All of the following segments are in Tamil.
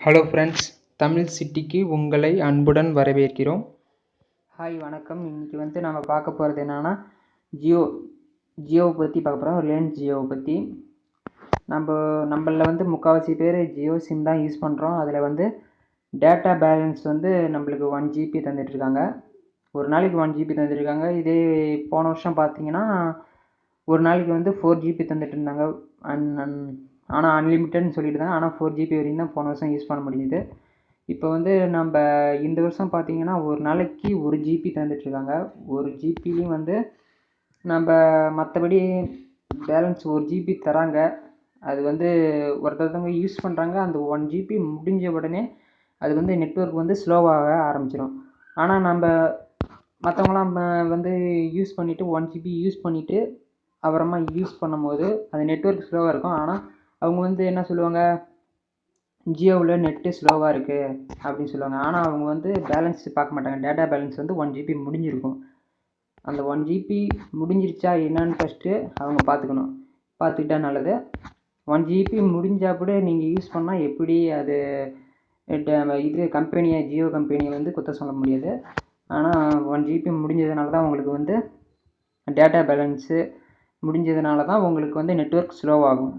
ஹலோ ஃப்ரெண்ட்ஸ் தமிழ் சிட்டிக்கு உங்களை அன்புடன் வரவேற்கிறோம். ஹாய் வணக்கம். இன்றைக்கி வந்து நம்ம பார்க்க போகிறது என்னென்னா ஜியோ ஜியோவை பற்றி பார்க்க போகிறோம் ரிலையன்ஸ் ஜியோவை பற்றி நம்ம நம்மளில் வந்து முக்கால்வாசி பேர் ஜியோ சிம் தான் யூஸ் பண்ணுறோம் அதில் வந்து டேட்டா பேலன்ஸ் வந்து நம்மளுக்கு ஒன் ஜிபி தந்துட்டுருக்காங்க ஒரு நாளைக்கு ஒன் ஜிபி தந்துட்டுருக்காங்க இதே போன வருஷம் பார்த்தீங்கன்னா ஒரு நாளைக்கு வந்து ஃபோர் ஜிபி தந்துட்டு இருந்தாங்க. அண்ட் அன் ஆனால் அன்லிமிட்டட்னு சொல்லிட்டு தான் ஆனால் ஃபோர் ஜிபி வரையும் தான் போன வருஷம் யூஸ் பண்ண முடியுது இப்போ வந்து நம்ம இந்த வருஷம் பார்த்தீங்கன்னா ஒரு நாளைக்கு ஒரு ஜிபி தந்துட்டுருக்காங்க ஒரு ஜிபிலையும் வந்து நம்ம மற்றபடி பேலன்ஸ் ஒரு ஜிபி தராங்க. அது வந்து ஒருத்தவங்க யூஸ் பண்ணுறாங்க அந்த ஒன் ஜிபி முடிஞ்ச உடனே அது வந்து நெட்ஒர்க் வந்து ஸ்லோவாக ஆரம்பிச்சிடும் ஆனால் நம்ம மற்றவங்களாம் வந்து யூஸ் பண்ணிவிட்டு ஒன் ஜிபி யூஸ் பண்ணிவிட்டு அப்புறமா யூஸ் பண்ணும்போது அது நெட்ஒர்க் ஸ்லோவாக இருக்கும். ஆனால் அவங்க வந்து என்ன சொல்லுவாங்க ஜியோவில் நெட்டு ஸ்லோவாக இருக்குது அப்படின்னு சொல்லுவாங்க. ஆனால் அவங்க வந்து பேலன்ஸ் பார்க்க மாட்டாங்க. டேட்டா பேலன்ஸ் வந்து ஒன் ஜிபி முடிஞ்சிருக்கும். அந்த ஒன் ஜிபி முடிஞ்சிருச்சா என்னன்னு ஃபஸ்ட்டு அவங்க பார்த்துக்கணும். பார்த்துக்கிட்டா நல்லது. ஒன் ஜிபி முடிஞ்சால் கூட நீங்கள் யூஸ் பண்ணால் எப்படி அது இது கம்பெனியை ஜியோ கம்பெனியை வந்து குத்த சொல்ல முடியாது. ஆனால் ஒன் ஜிபி முடிஞ்சதுனால தான் உங்களுக்கு வந்து டேட்டா பேலன்ஸு முடிஞ்சதுனால தான் உங்களுக்கு வந்து நெட்ஒர்க் ஸ்லோவாகும்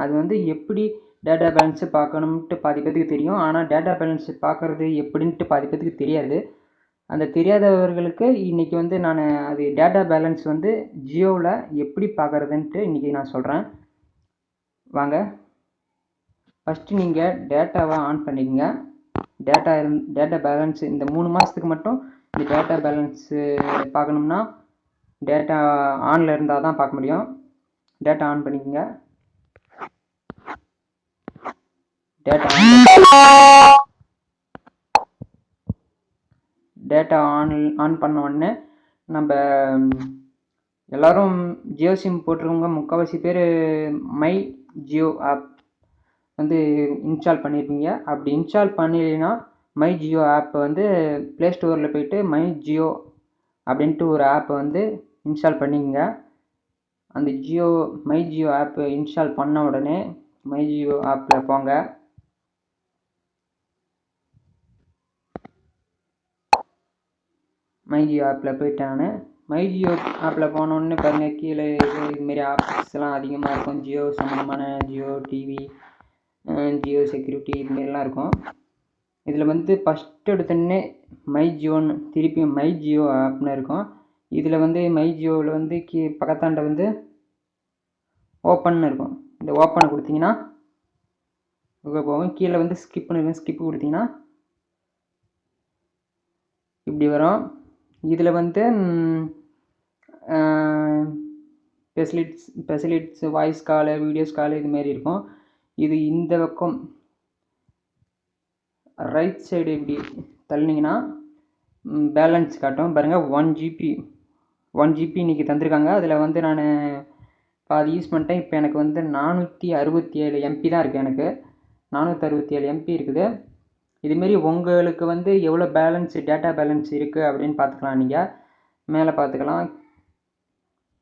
அது வந்து எப்படி டேட்டா பேலன்ஸு பார்க்கணுன்ட்டு பாதி பேத்துக்கு தெரியும். ஆனால் டேட்டா பேலன்ஸ் பார்க்குறது எப்படின்ட்டு பாதி பேத்துக்கு தெரியாது. அந்த தெரியாதவர்களுக்கு இன்றைக்கி வந்து நான் அது டேட்டா பேலன்ஸ் வந்து ஜியோவில் எப்படி பார்க்குறதுன்ட்டு இன்றைக்கி நான் சொல்கிறேன் வாங்க. ஃபஸ்ட்டு நீங்கள் டேட்டாவை ஆன் பண்ணிக்கங்க. டேட்டா இருந் டேட்டா பேலன்ஸ் இந்த மூணு மாதத்துக்கு மட்டும் இந்த டேட்டா பேலன்ஸு பார்க்கணும்னா டேட்டா ஆனில் இருந்தால் தான் பார்க்க முடியும். டேட்டா ஆன் பண்ணிக்கோங்க. Data on data on on பண்ண உடனே நம்ம எல்லோரும் ஜியோ சிம் போட்டிருக்கவங்க முக்கால்வாசி பேர் மை ஜியோ ஆப் வந்து இன்ஸ்டால் பண்ணியிருப்பீங்க அப்படி இன்ஸ்டால் பண்ணலைன்னா மை ஜியோ ஆப் வந்து ப்ளே ஸ்டோரில் போயிட்டு மை ஜியோ அப்படின்ட்டு ஒரு ஆப்பை வந்து இன்ஸ்டால் பண்ணிக்கங்க. அந்த Jio my Jio app install பண்ண உடனே மை ஜியோ ஆப்பில் போங்க. மை ஜியோ ஆப்பில் போயிட்டேன். நான் மை ஜியோ ஆப்பில் போனோடனே பாருங்கள் கீழே இதுமாரி ஆப்ஸ்லாம் அதிகமாக இருக்கும். ஜியோ சம்மந்தமான ஜியோ டிவி ஜியோ செக்யூரிட்டி இதுமாரிலாம் இருக்கும். இதில் வந்து ஃபஸ்ட் எடுத்தோடனே மை ஜியோன்னு திருப்பி மை ஜியோ ஆப்னு இருக்கும். இதில் வந்து மை ஜியோவில் வந்து கீ பக்கத்தாண்ட வந்து ஓப்பன் இருக்கும். இந்த ஓப்பனை கொடுத்தீங்கன்னா போகும். கீழே வந்து ஸ்கிப்னு இருக்கும். ஸ்கிப் கொடுத்தீங்கன்னா இப்படி வரும். இதில் வந்து ஃபெசிலிட்ஸ் ஃபெசிலிட்ஸ் வாய்ஸ் காலு வீடியோஸ் காலு இதுமாரி இருக்கும். இது இந்த பக்கம் ரைட் சைடு இப்படி தள்ளினீங்கன்னா பேலன்ஸ் காட்டும். பாருங்கள் ஒன் ஜிபி ஒன் ஜிபி இன்றைக்கி தந்திருக்காங்க. அதில் வந்து நான் பாதி யூஸ் பண்ணிட்டேன். இப்போ எனக்கு வந்து நானூற்றி அறுபத்தி ஏழு எம்பி தான் இருக்குது எனக்கு. நானூற்றி அறுபத்தி ஏழு எம்பி இருக்குது. இதுமாரி உங்களுக்கு வந்து எவ்வளோ பேலன்ஸ் டேட்டா பேலன்ஸ் இருக்குது அப்படின்னு பார்த்துக்கலாம் நீங்கள் மேலே பார்த்துக்கலாம்.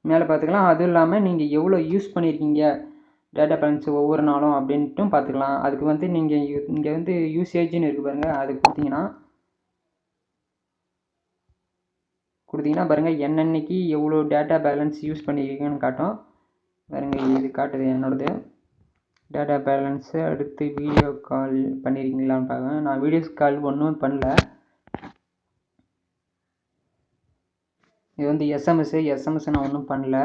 மேலே பார்த்துக்கலாம். அதுவும் இல்லாமல் நீங்கள் எவ்வளோ யூஸ் பண்ணியிருக்கீங்க டேட்டா பேலன்ஸ் ஒவ்வொரு நாளும் அப்படின்ட்டும் பார்த்துக்கலாம். அதுக்கு வந்து நீங்கள் இங்கே வந்து யூசேஜ்னு இருக்குது பாருங்கள் அது கொடுத்தீங்கன்னா கொடுத்தீங்கன்னா பாருங்கள் என்னென்னைக்கு எவ்வளோ டேட்டா பேலன்ஸ் யூஸ் பண்ணியிருக்கீங்கன்னு காட்டும். பாருங்கள் இது காட்டுது என்னோடது. டேட்டா பேலன்ஸு அடுத்து வீடியோ கால் பண்ணியிருக்கீங்களான்னு பார்க்குறேன் நான் வீடியோஸ் கால் ஒன்றும் பண்ணல. இது வந்து எஸ்எம்எஸ்ஸு எஸ்எம்எஸ் நான் ஒன்றும் பண்ணல.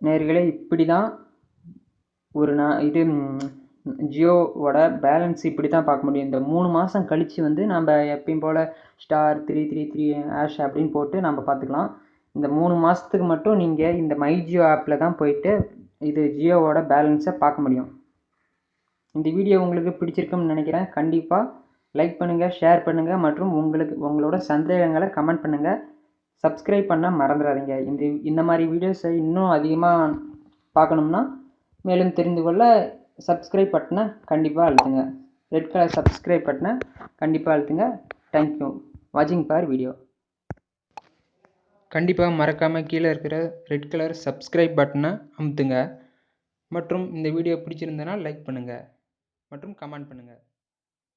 நேர்களே இப்படி தான் ஒரு நான் இது ஜியோவோட பேலன்ஸ் இப்படி தான் பார்க்க முடியும். இந்த மூணு மாதம் கழித்து வந்து நம்ம எப்பயும் போல் star three three three hash அப்படின்னு போட்டு நம்ம பார்த்துக்கலாம். இந்த மூணு மாதத்துக்கு மட்டும் நீங்கள் இந்த மை ஜியோ ஆப்பில் தான் போயிட்டு இது ஜியோவோட பேலன்ஸை பார்க்க முடியும். இந்த வீடியோ உங்களுக்கு பிடிச்சிருக்குன்னு நினைக்கிறேன். கண்டிப்பாக லைக் பண்ணுங்கள் ஷேர் பண்ணுங்கள் மற்றும் உங்களுக்கு உங்களோட சந்தேகங்களை கமெண்ட் பண்ணுங்கள் சப்ஸ்கிரைப் பண்ண மறந்துடாதீங்க. இந்த இந்த மாதிரி வீடியோஸை இன்னும் அதிகமாக பார்க்கணும்னா மேலும் தெரிந்து கொள்ள சப்ஸ்கிரைப் பட்டனை கண்டிப்பாக அழுத்துங்க. ரெட் கலர் சப்ஸ்கிரைப் பட்டனை கண்டிப்பாக அழுத்துங்க. தேங்க்யூ வாட்சிங் பார் வீடியோ கண்டிப்பாக மறக்காமல் கீழே இருக்கிற ரெட் கலர் சப்ஸ்கிரைப் பட்டனை அமுத்துங்க. மற்றும் இந்த வீடியோ பிடிச்சிருந்தனா லைக் பண்ணுங்கள் மற்றும் கமெண்ட் பண்ணுங்கள்